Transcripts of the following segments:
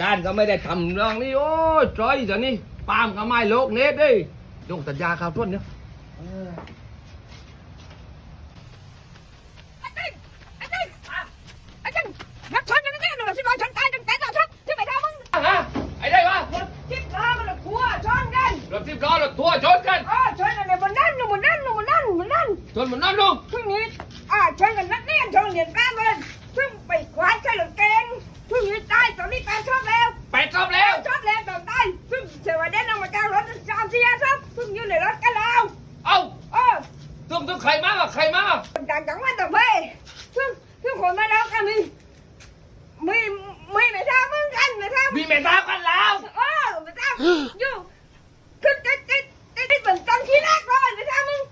การก็ไม่ได้ทำเรื่องนี้โอ้ยจอยเดี๋ยวนี้ปาล์มก็ไม่โลกเน็ตดิยงสัญญาข่าวต้นเนี่ยไอ้ติ๊กไอ้ติ๊กไอ้ติ๊กนักชนยังไงหนูสิบอยชนตายจนแต่ต่อชักที่ไปทำมึงฮะไอ้ได้วะทิพย์ล้อมันขัวชนกันรถทิพย์ล้อรถทัวร์ชนกันอ๋อชนกันในบนนั่นบนนั่นบนนั่นบนนั่นชนเหมือนนั่นลูกช่วงนี้อ่าชนกันนักเรียนชนเรียนแป้งเลยซึ่งไปควาย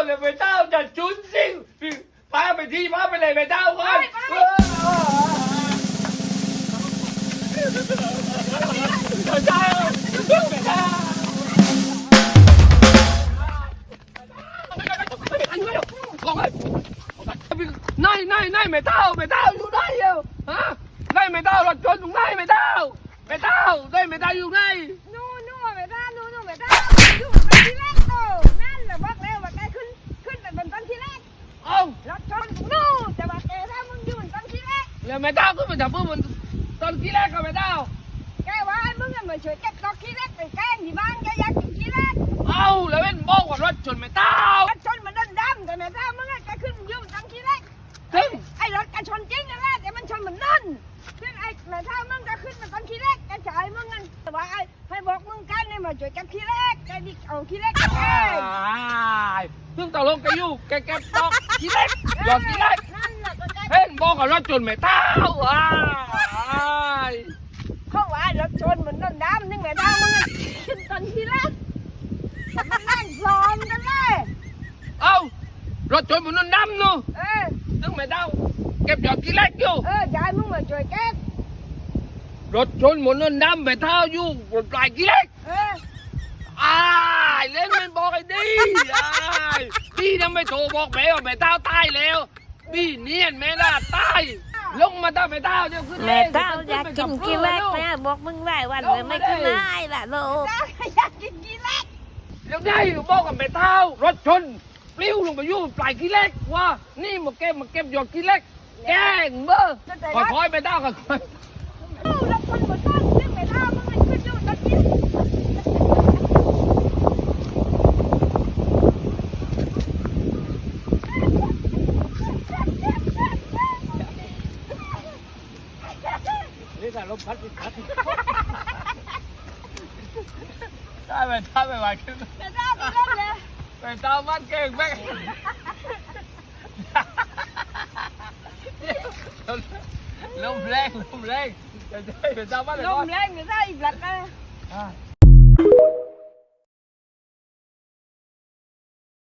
เจ้าเลยไปเจ้าจะชุนจริงพาไปที่พาไปเลยไปเจ้าก่อนเจ้าไปเจ้านายนายนายไม่เต้าไม่เต้าอยู่ไหนเอ้าฮะนายไม่เต้ารถชนตรงไหนไม่เต้าไม่เต้านายไม่เต้าอยู่ไห ไม่เต้าก็มาจับมือมันตอนที่แรกก็ไม่เต้าแกว่าให้มึงมาช่วยเก็บดอกที่แรกไปแกล้งที่บ้านแกอยากกินที่แรกเอ้าแล้วเป็นบอกว่ารถชนไม่เต้ารถชนมันดำดำแต่แม่ถ้ามึงแกขึ้นอยู่บนต้นที่แรกถึงไอ้รถแกชนจริงนั่นแหละแต่มันชนเหมือนนั่นซึ่งไอ้แม่ถ้ามึงก็ขึ้นมาตอนที่แรกแกจ่ายมึงกันแต่ว่าไอ้ให้บอกมึงกันเนี่ยมาช่วยเก็บที่แรกแกดิเอาที่แรกแกเองถึงตกลงแกอยู่แกแกตอกที่แรกยอดที่แรกนั่นแหละก็ แกเพ่งบอกกับรถชนไม่เต้าอ้ายเขาว่ารถชนเหมือนนั่นดำนึงแม่ถ้ามึงขึ้นตอนที่แรกมันนั่งพร้อมกันเลยเอ้ารถชนเหมันนั่นดำนู่เออถึงไม่เต้าเก็บหยอดที่แรกอยู่เออจ่ายมึงมาช่วยแกรถชนหมันนั่นดำไม่เท่าอยู่บนปลายที่แรกเอออ้ายเล่นมันบอกไอ้ดีอ้ายพี่ทำไม่โทรบอกแม่ว่าแม่เต้าตายแล้ว พี่เนียนแม่ล่ะตายลงมาเต้าแม่เต้าเดี๋ยวขึ้นแม่เต้าอยากกินกี่แรกแม่บอกมึงได้วันเลยไม่ขึ้นได้ล่ะลูกได้อยากกินกี่แรกเดี๋ยวได้บอกกับแม่เต้ารถชนปลิ้วลงไปอยู่ปลายขี้เล็กว่านี่มาเก็บมาเก็บหยอดขี้เล็กแกงเบอร์คอยๆแม่เต้ากันคอย ตู้รถคนบนต้นซึ่งแม่ถ้ามึงขึ้นอยู่ตอนที่ นี่แต่ ลมพัดพัดได้แม่เต้าไม่ไหวขึ้นแม่ถ้ามึงเล่นเลยแม่เต้ามันเก่งแม่ลมแรงลมแรงจะได้แม่เต้ามันเลยลก่อมนแรงแม่ถ้าอีกหลักนะอะ